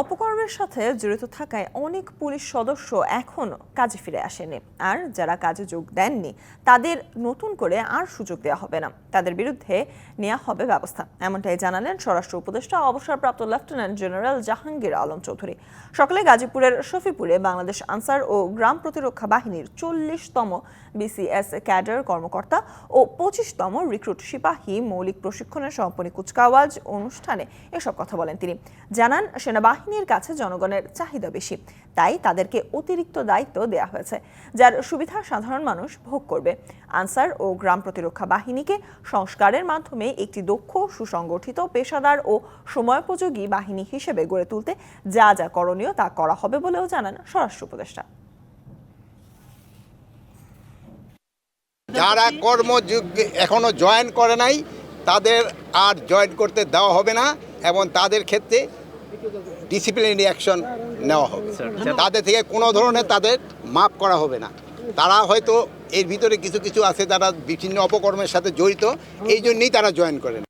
অপকর্মের সাথে জড়িত থাকায় অনেক পুলিশ সদস্য এখনও কাজে ফিরে আসেনি আর যারা কাজে যোগ দেননি, তাদের নতুন করে আর সুযোগ দেওয়া হবে না। তাদের বিরুদ্ধে নেওয়া হবে ব্যবস্থা। এমনটাই জানালেন স্বরাষ্ট্র উপদেষ্টা অবসরপ্রাপ্ত লেফটেন্যান্ট জেনারেল জাহাঙ্গীর আলম চৌধুরী। সকালে গাজীপুরের শফিপুরে বাংলাদেশ আনসার ও গ্রাম প্রতিরক্ষা বাহিনীর চল্লিশতম বিসিএস ক্যাডার কর্মকর্তা ও পঁচিশতম রিক্রুট সিপাহী মৌলিক প্রশিক্ষণের সমাপনী কুচকাওয়াজ অনুষ্ঠানে এসব কথা বলেন তিনি। জানান সেনাবাহিনীর কাছে জনগণের চাহিদা বেশি। তাই তাদেরকে অতিরিক্ত দায়িত্ব দেওয়া হয়েছে, যার সুবিধা সাধারণ মানুষ ভোগ করবে। আনসার ও গ্রাম প্রতিরক্ষা বাহিনীকে সংস্কারের মাধ্যমে একটি দক্ষ, সুসংগঠিত, পেশাদার ও সময়োপযোগী বাহিনী হিসেবে গড়ে তুলতে যা যা করণীয় তা করা হবে বলেও জানান স্বরাষ্ট্র উপদেষ্টা। যারা কর্মযোগ এখনও জয়েন করে নাই, তাদের আর জয়েন করতে দেওয়া হবে না, এবং তাদের ক্ষেত্রে ডিসিপ্লিনারি অ্যাকশন নেওয়া হবে। তাদের থেকে কোনো ধরনের তাদের মাপ করা হবে না। তারা হয়তো এর ভিতরে কিছু কিছু আছে তারা বিভিন্ন অপকর্মের সাথে জড়িত এই জন্যেই তারা জয়েন করেন।